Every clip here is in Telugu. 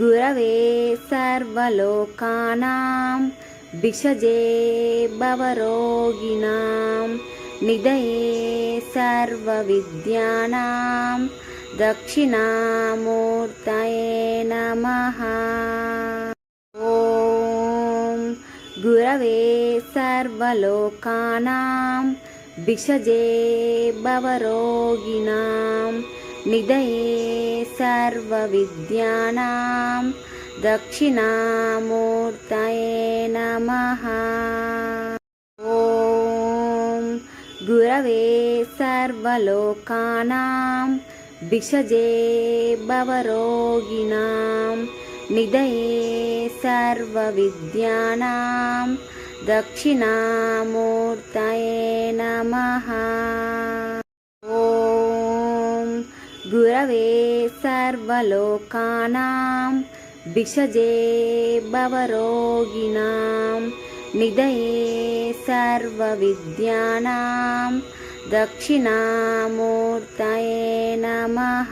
గురవే సర్వలోకానాం భిషజే భవరోగిణాం నిదయే సర్వవిద్యానాం దక్షిణామూర్తయే నమ. ఓం గురవే సర్వలోకానాం భిషజే భవరోగిణాం निधये सर्वविद्यानां दक्षिणामूर्तये नमः। ॐ गुरवे सर्वलोकानां विषजे भवरोगिणां निधये सर्वविद्यानां दक्षिणामूर्तये नमः गुरवे सर्वलोकानां विषजे भवरोगिणां निधये सर्वविद्यानां दक्षिणामूर्तये नमः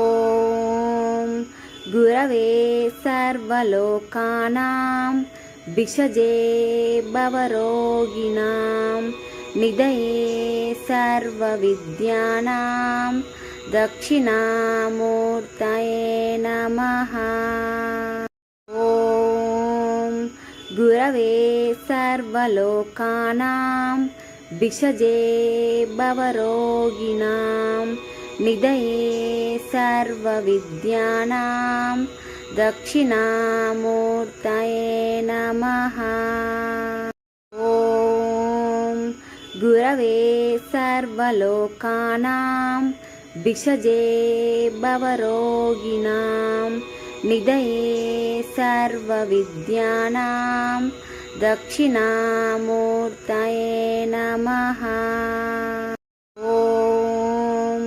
ॐ गुरवे सर्वलोकानां विषजे भवरोगिणां निधये सर्वविद्यानां दक्षिणामूर्तये नमः ॐ गुरवे सर्वलोकानां विषजे भवरोगिणां निधये सर्वविद्यानां दक्षिणामूर्तये नमः గురవే సర్వలోకానాం భిషజే భవరోగిణాం నిదయే సర్వవిద్యానాం దక్షిణామూర్తయే నమ. ఓం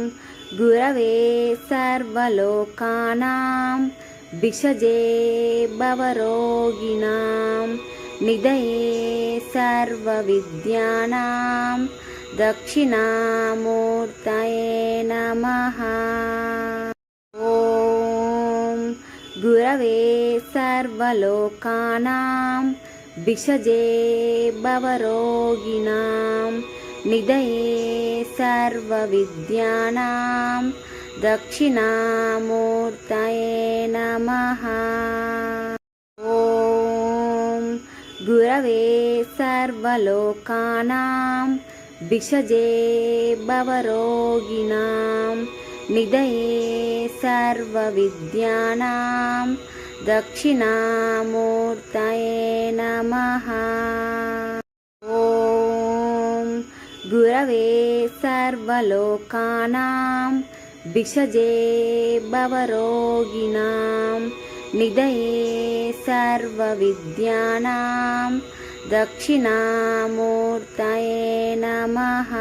గురవే సర్వలోకానాం భిషజే భవరోగిణాం నిదయే सर्वविद्यानां दक्षिणामूर्तये नमः ॐ गुरवे सर्वलोकानां विषजे भवरोगिणां निधये सर्वविद्यानां दक्षिणामूर्तये नमः గురవే సర్వలోకానాం భిషజే భవరోగిణాం నిదయే సర్వవిద్యానాం దక్షిణామూర్తయే నమ. ఓం గురవే సర్వలోకానాం భిషజే భవరోగిణాం निधये सर्वविद्यानां दक्षिणामूर्तये नमः